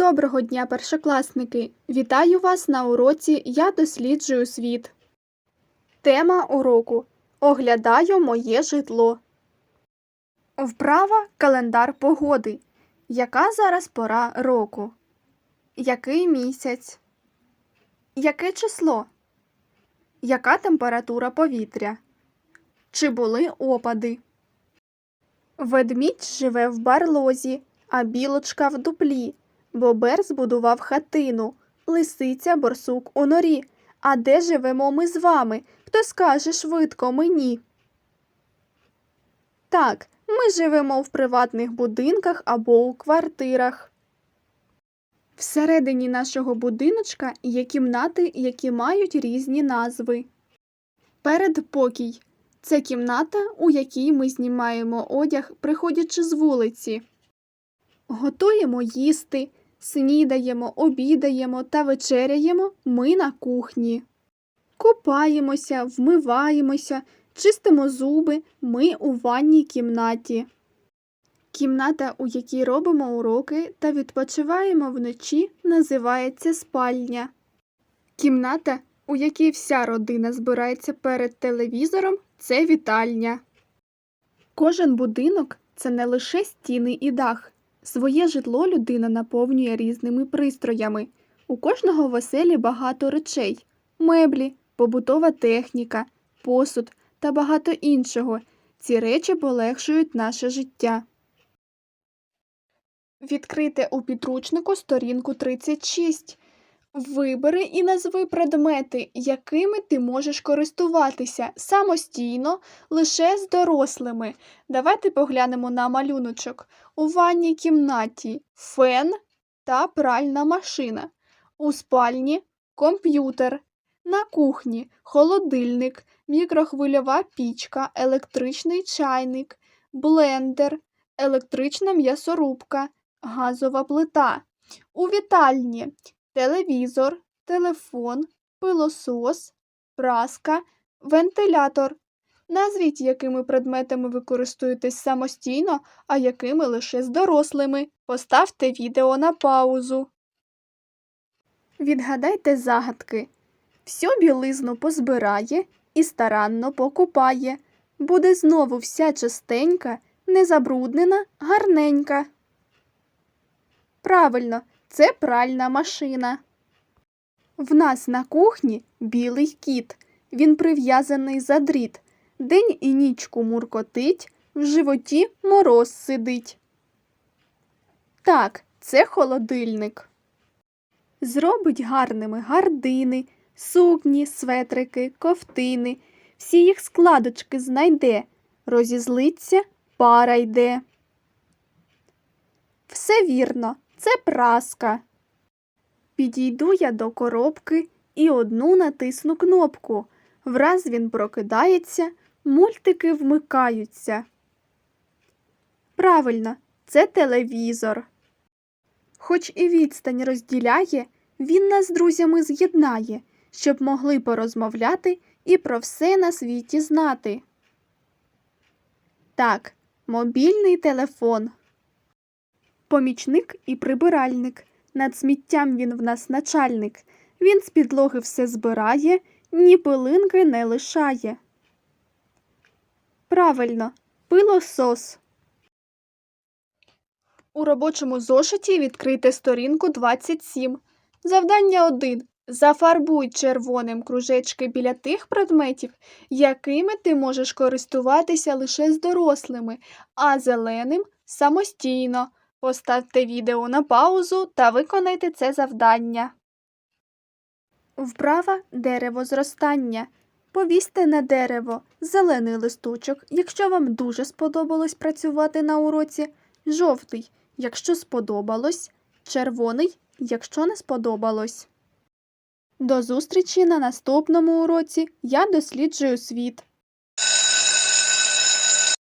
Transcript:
Доброго дня, першокласники! Вітаю вас на уроці Я досліджую світ. Тема уроку Оглядаю моє житло. Вправа календар погоди. Яка зараз пора року? Який місяць? Яке число? Яка температура повітря? Чи були опади? Ведмідь живе в барлозі, а білочка в дуплі. Бобер збудував хатину, лисиця борсук у норі. А де живемо ми з вами? Хто скаже швидко мені? Так, ми живемо в приватних будинках або у квартирах. Всередині нашого будиночка є кімнати, які мають різні назви. Передпокій це кімната, у якій ми знімаємо одяг, приходячи з вулиці. Готуємо їсти, снідаємо, обідаємо та вечеряємо ми на кухні. Купаємося, вмиваємося, чистимо зуби ми у ванній кімнаті. Кімната, у якій робимо уроки та відпочиваємо вночі, називається спальня. Кімната, у якій вся родина збирається перед телевізором, це вітальня. Кожен будинок це не лише стіни і дах. Своє житло людина наповнює різними пристроями. У кожного в оселі багато речей: меблі, побутова техніка, посуд та багато іншого. Ці речі полегшують наше життя. Відкрите у підручнику сторінку 36. Вибери і назви предмети, якими ти можеш користуватися самостійно лише з дорослими. Давайте поглянемо на малюночок. У ванній кімнаті фен та пральна машина. У спальні комп'ютер. На кухні холодильник, мікрохвильова пічка, електричний чайник, блендер, електрична м'ясорубка, газова плита. У вітальні телевізор, телефон, пилосос, праска, вентилятор. Назвіть, якими предметами ви користуєтесь самостійно, а якими лише з дорослими. Поставте відео на паузу. Відгадайте загадки. Всю білизну позбирає і старанно покупає. Буде знову вся чистенька, незабруднена, гарненька. Правильно, це пральна машина. В нас на кухні білий кіт. Він прив'язаний за дріт. День і нічку муркотить, в животі мороз сидить. Так, це холодильник. Зробить гарними гардини, сукні, светрики, ковтини. Всі їх складочки знайде. Розізлиться, пара йде. Все вірно, це праска. Підійду я до коробки і одну натисну кнопку. Враз він прокидається, мультики вмикаються. Правильно, це телевізор. Хоч і відстань розділяє, він нас з друзями з'єднає, щоб могли порозмовляти і про все на світі знати. Так, мобільний телефон. Помічник і прибиральник. Над сміттям він в нас начальник. Він з підлоги все збирає, ні пилинки не лишає. Правильно, пилосос. У робочому зошиті відкрийте сторінку 27. Завдання 1. Зафарбуй червоним кружечки біля тих предметів, якими ти можеш користуватися лише з дорослими, а зеленим самостійно. Поставте відео на паузу та виконайте це завдання. Вправа дерево зростання. Повісьте на дерево зелений листочок, якщо вам дуже сподобалось працювати на уроці, жовтий, якщо сподобалось, червоний, якщо не сподобалось. До зустрічі на наступному уроці Я досліджую світ.